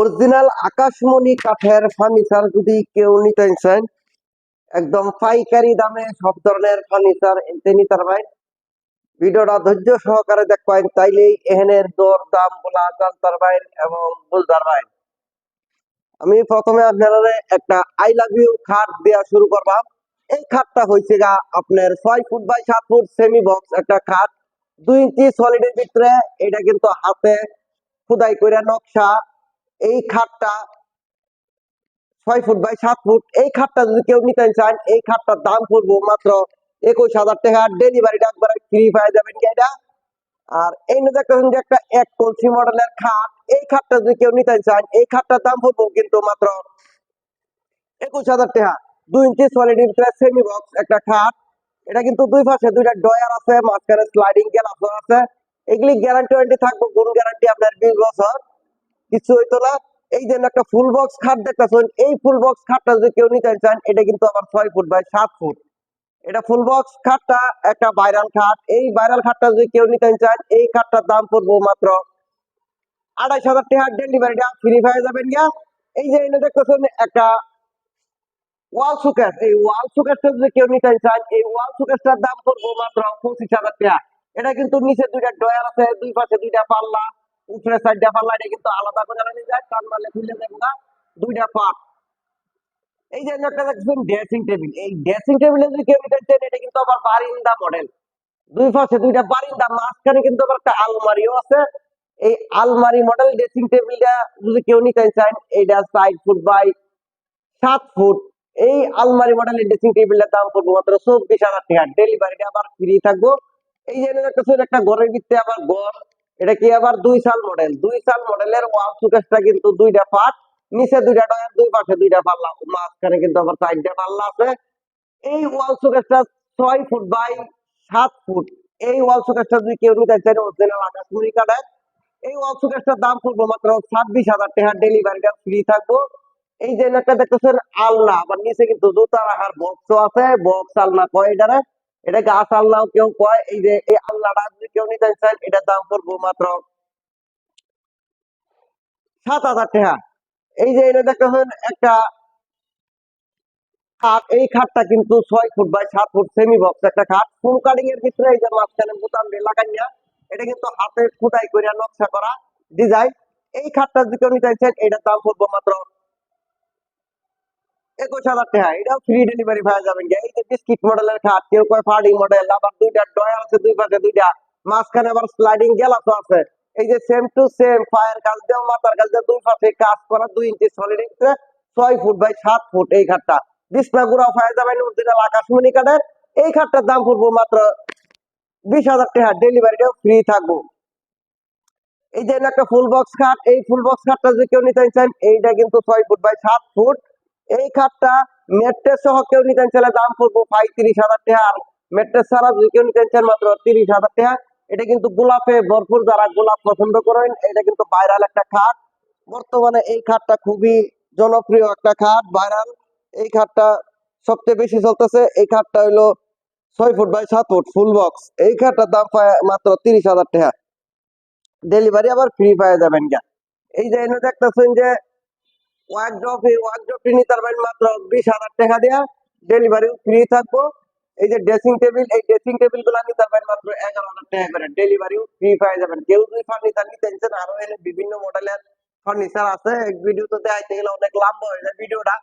Original আকাশমণি কাঠের furniture যদি কেউ নিতে চান একদম পাইকারি দামে সব ধরনের ফার্নিচার এনতে নিতে পারবেন। ভিডিওটা ধৈর্য সহকারে দেখবেন, তাইলেই এখানের দর দামগুলা জানতে পারবেন এবং বুঝতে পারবেন। আমি প্রথমে আপনারা একটা আই লাভ ইউ খাট দেওয়া শুরু করবাম এই খাটটা হয়েছে গা আপনার ছয় ফুট বাই সাত ফুট সেমি বক্স একটা খাট দুই ইঞ্চি সলিডের ভিতরে, এটা কিন্তু হাতে খুদাই করে নকশা। এই খাটটা ছয় ফুট বাই সাত ফুট, এই খাটটা যদি কেউ নিতে চান, এই খাটটার দাম পড়ব মাত্র একুশ হাজার টাকা। ডেলিভারিটা একবার ফ্রি পাওয়া যাবেন এটা? আর এই নিয়ে দেখতেছেন যে একটা এক কলসি মডেলের খাট, এই খাটটা যদি কেউ নিতে চান, এই খাটটার দাম পড়ব কিন্তু মাত্র একুশ হাজার টাকা। দুই ইঞ্চি সলিড সেমি বক্স একটা খাট, এটা কিন্তু দুই পাশে দুইটা ডয়ার আছে, মাঝখানে স্লাইডিং গ্লাস আছে। এগুলি গ্যারান্টি ওয়ারেন্টি থাকব কোন গ্যারান্টি আপনার বিশ বছর। কিছু হইতো না। এই যে একটা ফুল বক্স খাট দেখতেছেন, এই ফুল বক্স খাটটা যদি কেউ নিতে চান, এটা কিন্তু আবার ছয় ফুট বাই সাত ফুট। এটা ফুল বক্স খাটটা একটা ভাইরাল খাট। এই ভাইরাল খাটটা যদি কেউ নিতে চান, এই খাটটার দাম পড়ব মাত্র আড়াইশ হাজার টাকা ডেলিভারিটা ফ্রি হয়ে যাবেন গিয়া। এই যে এনে দেখতেছেন একটা ওয়াল সুকেস এই ওয়াল সুকেসটা যদি কেউ নিতে চান, এই ওয়াল সুকেসটার দাম পড়ব মাত্র পঁচিশ হাজার টাকা। এটা কিন্তু নিচে দুইটা ডয়ার আছে, দুই পাশে দুইটা পাল্লা। উপরে সাইডটা পাল্লা কিন্তু আলাদা করে নিয়ে যায়, কান মারলে খুলে দেবো না, দুইটা পাট এই যে একটা দেখছেন ড্রেসিং টেবিল এই ড্রেসিং টেবিলে যদি কেউ নিতে চান এটা কিন্তু আবার বারিন্দা মডেল দুই পাশে দুইটা বারিন্দা, মাঝখানে কিন্তু আবার একটা আলমারিও আছে। এই আলমারি মডেল ড্রেসিং টেবিলটা যদি কেউ নিতে চান এইটা সাইড ফুট বাই সাত ফুট। এই আলমারি মডেলের ড্রেসিং টেবিলের দাম পড়ব মাত্র চব্বিশ হাজার টাকা। ডেলিভারিটা আবার ফ্রি থাকব। এই যে একটা ঘরের ভিতরে আবার ঘর এটা কি আবার দুই সাল মডেল দুই সাল মডেলের ওয়াল সুকেসটা কিন্তু দুইটা পাট নিচে দুইটা ডয়ার, দুই পাশে দুইটা পাল্লা। মাঝখানে কিন্তু আবার চারটা পাল্লা আছে। এই ওয়াল সুকেসটা ছয় ফুট বাই সাত ফুট। এই ওয়াল সুকেসটা যদি কেউ নিতে চান অরিজিনাল আকাশমণি কাঠের এই ওয়াল সুকেসটার দাম পড়ব মাত্র ছাব্বিশ হাজার টাকা। ডেলিভারিটা ফ্রি থাকব। এই যে একটা দেখতেছেন, আলনা। আবার নিচে কিন্তু জুতা রাখার বক্স আছে। বক্স আলনা কয় এটারে এটা গাছ আলনাও কেউ কয়? এই যে, এই আলনাটা যদি কেউ নিতে চান এটার দাম পড়ব মাত্র সাত হাজার টাকা। এই যে, এটা দেখতেছেন একটা খাট, এই খাটটা কিন্তু ছয় ফুট বাই সাত ফুট সেমি বক্স একটা খাট। ফুল কাটিং এর ভিতরে এই যে মাঝখানে বোতাম দিয়ে লাগাইয়া এটা কিন্তু হাতে খোদাই করে নকশা করা ডিজাইন এই খাটটা যদি কেউ নিতে চান এটার দাম পড়ব মাত্র একুশ হাজার টাকা। এটাও ফ্রি ডেলিভারি পাওয়া যাবেন। এই যে বিস্কিট মডেলের খাট, কেউ কয় ফাড়ি মডেল আবার দুইটা ডয়ার আছে, দুই পাশে দুইটা। মাঝখানে আবার স্লাইডিং গ্লাস আছে। এই যে সেম টু সেম ফায়ার কাজ দেওয়া মাথার কাজ দেওয়া দুই পাশে কাজ করা, দুই ইঞ্চি সলিড ছয় ফুট বাই সাত ফুট এই খাটটা। বিছনা গুড়া পাওয়া যাবেন অরিজিনাল আকাশমণি কাঠের। এই খাটটার দাম পড়ব মাত্র বিশ হাজার টাকা। ডেলিভারিটাও ফ্রি থাকব। এই যে একটা ফুল বক্স খাট, এই ফুল বক্স খাটটা যদি কেউ নিতে চান, এইটা কিন্তু ছয় ফুট বাই সাত ফুট। এই খাটটা মেট্রেস সহ কেউ নিতে চাইলে দাম পড়ব পঁয়ত্রিশ হাজার টাকা, আর মেট্রেস ছাড়া যদি কেউ নিতে চান মাত্র তিরিশ হাজার টাকা। এটা কিন্তু গোলাপে ভরপুর, যারা গোলাপ পছন্দ করেন, এটা কিন্তু ভাইরাল একটা খাট বর্তমানে এই খাটটা খুবই জনপ্রিয় একটা খাট ভাইরাল এই খাটটা সবচেয়ে বেশি চলতেছে, এই খাটটা হইল ছয় ফুট বাই সাত ফুট ফুল বক্স এই খাটটার দাম পায় মাত্র তিরিশ হাজার টাকা। ডেলিভারি আবার ফ্রি পাওয়া যাবেন গা এই যে দেখতেছেন যে ওয়ার্কড্রপ এই ওয়ার্কড্রপটি নিতে পারবেন মাত্র বিশ হাজার টাকা দেওয়া ডেলিভারি ফ্রি থাকব। এই যে ড্রেসিং টেবিল এই ড্রেসিং টেবিলগুলো নিতে পারবেন মাত্র এগারো হাজার টাকা করে। ডেলিভারিও ফ্রি পেয়ে যাবেন কেউ যদি ফার্নিচার নিতে চান, আরও এনে বিভিন্ন মডেলের ফার্নিচার আছে। ভিডিও তো দেখাইতে গেলে অনেক লম্বা হয়ে যায় ভিডিওটা।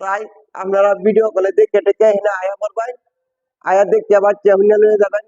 তাই আপনারা ভিডিও কলে দেখে টেকে এনে আয়া করবেন। আয়া দেখতে আবার চেয়ে যাবেন।